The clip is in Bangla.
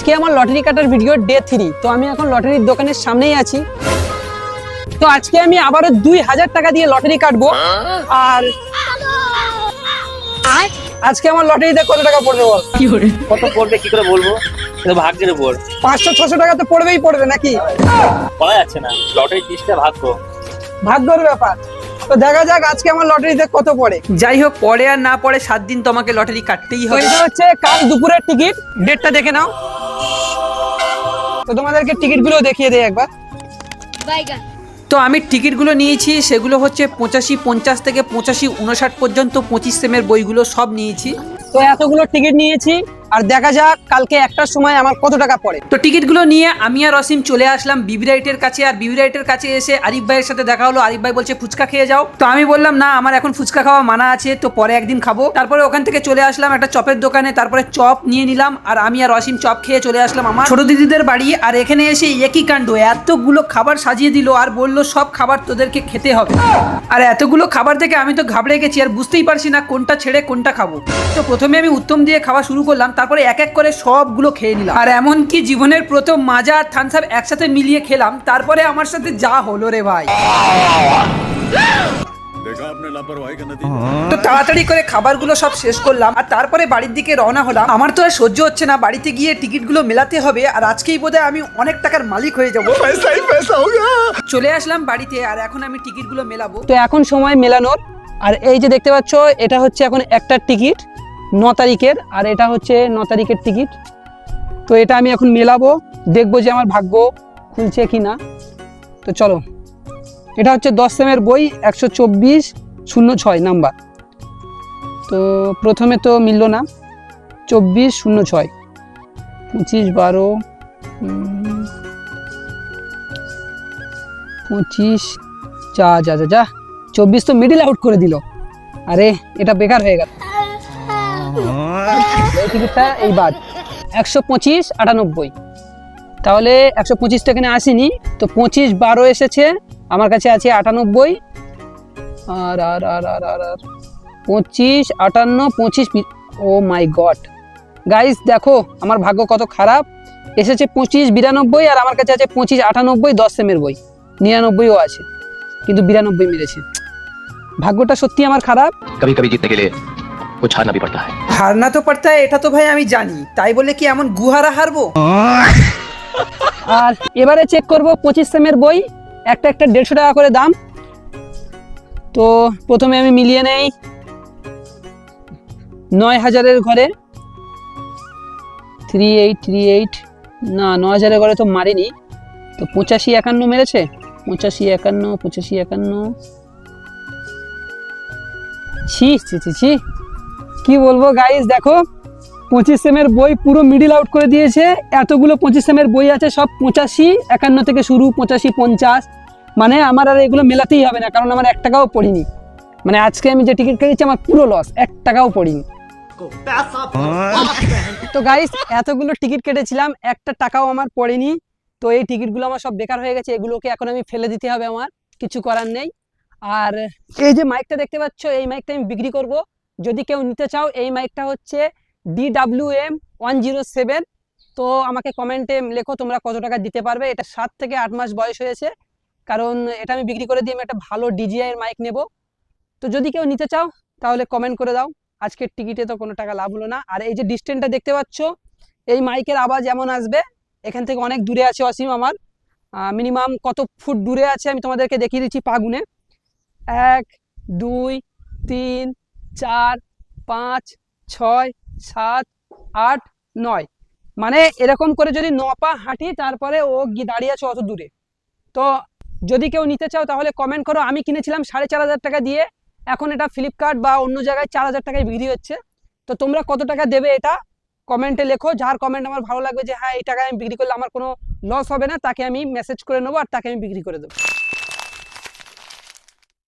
আজকে আমার লটারি কাটার ভিডিও ডে থ্রি তো আমি এখন লটারির দোকানের সামনেই আছি। তো আজকে আমি আবারও দুই হাজার টাকা দিয়ে লটারি কাটবো। আর আজকে আমার লটারিতে কত টাকা পড়বে বল? কি করে? কত পড়বে কি করে বলব? এটা ভাগ্যের উপর। পাঁচশো ছশো টাকা তো পড়বেই পড়বে নাকি? বলা যাচ্ছে না। লটারি জিনিসটা ভাগ্য। ভাগ্যর ব্যাপার। তো দেখা যাক আজকে আমার লটারিতে কত পড়ে। যাই হোক পড়ে আর না পড়ে সাত দিন তোমাকে লটারি কাটতেই হবে। এটা হচ্ছে কাল দুপুরের টিকিট ডেটটা দেখে নাও। তো তোমাদেরকে টিকিটগুলো দেখিয়ে দেই একবার। বাইগান। তো আমি টিকিটগুলো নিয়েছি সেগুলো হচ্ছে পঁচাশি পঞ্চাশ থেকে পঁচাশি উনষাট পর্যন্ত পঁচিশ সেমের বইগুলো সব নিয়েছি। তো এতগুলো টিকিট নিয়েছি আর দেখা যাক কালকে একটার সময় আমার কত টাকা পড়ে। তো টিকিটগুলো নিয়ে আমি আর অসীম চলে আসলাম বিবিরাইটের কাছে। আর বিবিরাইটের কাছে এসে আরিফ ভাইয়ের সাথে দেখা হলো। আরিফ ভাই বলছে, ফুচকা খেয়ে যাও। তো আমি বললাম, না, আমার এখন ফুচকা খাওয়া মানা আছে, তো পরে একদিন খাব। তারপরে ওখান থেকে চলে আসলাম একটা চপের দোকানে। তারপরে চপ নিয়ে নিলাম, আর আমি আর অসীম চপ খেয়ে চলে আসলাম আমার ছোট দিদিদের বাড়ি। আর এখানে এসে একই কাণ্ড, এতগুলো খাবার সাজিয়ে দিল আর বলল, সব খাবার তোদেরকে খেতে হবে। আর এতগুলো খাবার দেখে আমি তো ঘাবড়ে গেছি, আর বুঝতেই পারছি না কোনটা ছেড়ে কোনটা খাব। তো প্রথমে আমি উত্তম দিয়ে খাওয়া শুরু করলাম তারপরে এক এক করে সবগুলো খেয়ে নিলাম। আর এমনকি জীবনের প্রথম মাজা আর থানসাপ একসাথে মিলিয়ে খেলাম তারপরে আমার সাথে যা হলো রে ভাই। তো তাড়াতাড়ি করে খাবারগুলো সব শেষ করলাম আর তারপরে বাড়ির দিকে রওনা হলাম। আমার তো আর সহ্য হচ্ছে না বাড়িতে গিয়ে টিকিটগুলো মেলাতে হবে আর আজকেই বোধহয় আমি অনেক টাকার মালিক হয়ে যাব। চলে আসলাম বাড়িতে আর এখন আমি টিকিটগুলো মেলাবো। তো এখন সময় মেলানোর আর এই যে দেখতে পাচ্ছ এটা হচ্ছে এখন একটা টিকিট। ন তারিখের, আর এটা হচ্ছে ন তারিখের টিকিট। তো এটা আমি এখন মেলাবো, দেখব যে আমার ভাগ্য খুলছে কি না তো চলো, এটা হচ্ছে দশ সেমের বই, একশো চব্বিশ, শূন্য ছয় নাম্বার। তো প্রথমে তো মিললো না, চব্বিশ, শূন্য ছয়। পঁচিশ, বারো পঁচিশ, যা যা যা যা, চব্বিশ তো মিডিল আউট করে দিল। আরে, এটা বেকার হয়ে গেল। এইবার। একশো পঁচিশ, আটানব্বই। তাহলে একশো পঁচিশটা এখানে আসেনি, তো পঁচিশ বারো এসেছে, আমার কাছে আছে আটানব্বই। আর আর আর আর আর আর। পঁচিশ, আটান্ন, পঁচিশ ও মাই গড গাইস দেখো, আমার ভাগ্য কত খারাপ। এসেছে পঁচিশ, বিরানব্বই, আর আমার কাছে আছে পঁচিশ, আটানব্বই, দশ সেমের বই। নিরানব্বইও আছে, কিন্তু বিরানব্বই মেরেছে। ভাগ্যটা সত্যি আমার খারাপ। কবি কবি জিতে গেলে কুছ হারনা ভি পড়তা হ্যায় হারনা তো পারতা, এটা তো ভাই আমি জানি। তাই বলে কি এমন গুহারা হারবো? আর এবারে চেক করব পঁচিশ সেমের বই, একটা একটা দেড়শো টাকা করে দাম। তো প্রথমে আমি মিলিয়ে নেই। নয় হাজারের ঘরে। থ্রি এইট থ্রি এইট না ন হাজারের ঘরে তো মারিনি। তো পঁচাশি একান্ন মেরেছে? পঁচাশি একান্ন পঁচাশি একান্ন। ছি ছি ছি ছি। কি বলব গাইস দেখো, পঁচিশ সেমের বই পুরো মিডিল আউট করে দিয়েছে। এতগুলো পঁচিশ সেমের বই আছে, সব পঁচাশি, একান্ন থেকে শুরু, পঁচাশি, পঞ্চাশ। মানে আমার আর এগুলো মেলাতেই হবে না, কারণ আমার এক টাকাও পড়িনি। মানে আজকে আমি যে টিকিট কেটেছি, আমার পুরো লস এক টাকাও পড়িনি। তো গাইস এতগুলো টিকিট কেটেছিলাম, একটা টাকাও আমার পড়েনি। তো এই টিকিটগুলো আমার সব বেকার হয়ে গেছে, এগুলোকে এখন আমি ফেলে দিতে হবে আমার, কিছু করার নেই। আর এই যে মাইকটা দেখতে পাচ্ছ, এই মাইকটা আমি বিক্রি করব। যদি কেউ নিতে চাও, এই মাইকটা হচ্ছে D W M one zero seven তো আমাকে কমেন্টে লেখো তোমরা কত টাকা দিতে পারবে। এটা সাত থেকে আট মাস বয়স হয়েছে, কারণ এটা আমি বিক্রি করে দিয়ে আমি একটা ভালো ডিজিআই এর মাইক নেব। তো যদি কেউ নিতে চাও, তাহলে কমেন্ট করে দাও। আজকের টিকিটে তো কোনো টাকা লাভ হলো না। আর এই যে ডিস্টেন্সটা দেখতে পাচ্ছ, এই মাইকের আওয়াজ এমন আসবে, এখান থেকে অনেক দূরে আছে অসীম আমার। মিনিমাম কত ফুট দূরে আছে আমি তোমাদেরকে দেখিয়ে দিচ্ছি পাগুনে। এক, দুই, তিন চার, পাঁচ, ছয়, সাত, আট, নয়। মানে এরকম করে যদি ন পা হাঁটি, তারপরে ও গিয়ে দাঁড়িয়ে আছে অত দূরে। তো যদি কেউ নিতে চাও, তাহলে কমেন্ট করো। আমি কিনেছিলাম সাড়ে চার হাজার টাকা দিয়ে। এখন এটা ফ্লিপকার্ট বা অন্য জায়গায় চার হাজার টাকায় বিক্রি হচ্ছে। তো তোমরা কত টাকা দেবে এটা? কমেন্টে লেখো। যার কমেন্ট আমার ভালো লাগবে যে হ্যাঁ এই টাকায় আমি বিক্রি করলে আমার কোনো লস হবে না। তাকে আমি মেসেজ করে নেব আর তাকে আমি বিক্রি করে দেবো।